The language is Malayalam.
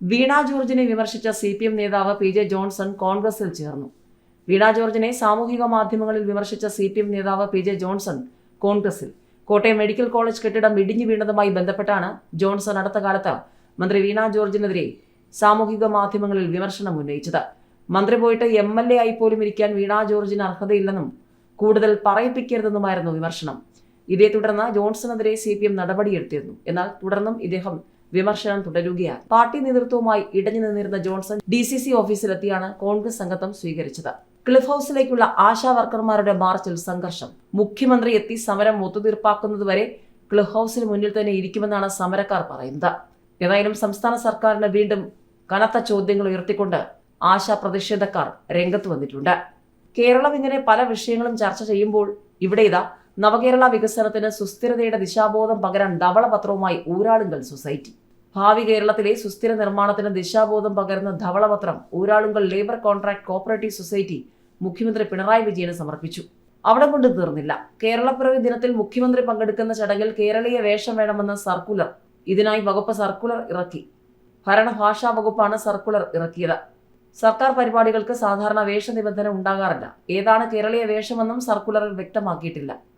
വീണ ജോർജിനെ വിമർശിച്ച സി പി എം നേതാവ് പി ജെ ജോൺസൺ കോൺഗ്രസിൽ ചേർന്നു. വീണ ജോർജിനെ സാമൂഹിക മാധ്യമങ്ങളിൽ വിമർശിച്ച സി പി എം നേതാവ് പി ജെ ജോൺസൺ കോൺഗ്രസിൽ. കോട്ടയം മെഡിക്കൽ കോളേജ് കെട്ടിടം ഇടിഞ്ഞു വീണതുമായി ബന്ധപ്പെട്ടാണ് ജോൺസൺ അടുത്ത കാലത്ത് മന്ത്രി വീണ ജോർജിനെതിരെ സാമൂഹിക മാധ്യമങ്ങളിൽ വിമർശനം ഉന്നയിച്ചത്. മന്ത്രി പോയിട്ട് എം എൽ എ ആയി പോലും ഇരിക്കാൻ വീണ ജോർജിന് അർഹതയില്ലെന്നും കൂടുതൽ പറയിപ്പിക്കരുതെന്നുമായിരുന്നു വിമർശനം. ഇതേ തുടർന്ന് ജോൺസണെതിരെ സി പി എം നടപടിയെടുത്തിരുന്നു. എന്നാൽ തുടർന്നും ഇദ്ദേഹം വിമർശനം തുടരുകയാണ്. പാർട്ടി നേതൃത്വവുമായി ഇടഞ്ഞു നിന്നിരുന്ന ജോൺസൺ ഡി സി സി ഓഫീസിലെത്തിയാണ് കോൺഗ്രസ് അംഗത്വം സ്വീകരിച്ചത്. ക്ലിഫ് ഹൌസിലേക്കുള്ള ആശാ വർക്കർമാരുടെ മാർച്ചിൽ സംഘർഷം. മുഖ്യമന്ത്രി എത്തി സമരം ഒത്തുതീർപ്പാക്കുന്നതുവരെ ക്ലിഫ് ഹൌസിന് മുന്നിൽ തന്നെ ഇരിക്കുമെന്നാണ് സമരക്കാർ പറയുന്നത്. ഏതായാലും സംസ്ഥാന സർക്കാരിന് വീണ്ടും കനത്ത ചോദ്യങ്ങൾ ഉയർത്തിക്കൊണ്ട് ആശാ പ്രതിഷേധക്കാർ രംഗത്ത് വന്നിട്ടുണ്ട്. കേരളം ഇങ്ങനെ പല വിഷയങ്ങളും ചർച്ച ചെയ്യുമ്പോൾ ഇവിടെ ഇതാ നവകേരള വികസനത്തിന് സുസ്ഥിരതയുടെ ദിശാബോധം പകരാൻ ധവളപത്രവുമായി ഊരാളുങ്കൽ സൊസൈറ്റി. ഭാവി കേരളത്തിലെ സുസ്ഥിര നിർമ്മാണത്തിന് ദിശാബോധം പകരുന്ന ധവളപത്രം Uralungal labour contract cooperative society മുഖ്യമന്ത്രി പിണറായി വിജയന് സമർപ്പിച്ചു. അവിടെ കൊണ്ട് തീർന്നില്ല. കേരളപ്പിറവി ദിനത്തിൽ മുഖ്യമന്ത്രി പങ്കെടുക്കുന്ന ചടങ്ങിൽ കേരളീയ വേഷം വേണമെന്ന സർക്കുലർ ഇതിനായി വകുപ്പ് സർക്കുലർ ഇറക്കി. ഭരണഭാഷാ വകുപ്പാണ് സർക്കുലർ ഇറക്കിയത്. സർക്കാർ പരിപാടികൾക്ക് സാധാരണ വേഷ നിബന്ധന ഉണ്ടാകാറില്ല. ഏതാണ് കേരളീയ വേഷമെന്നും സർക്കുലറിൽ വ്യക്തമാക്കിയിട്ടില്ല.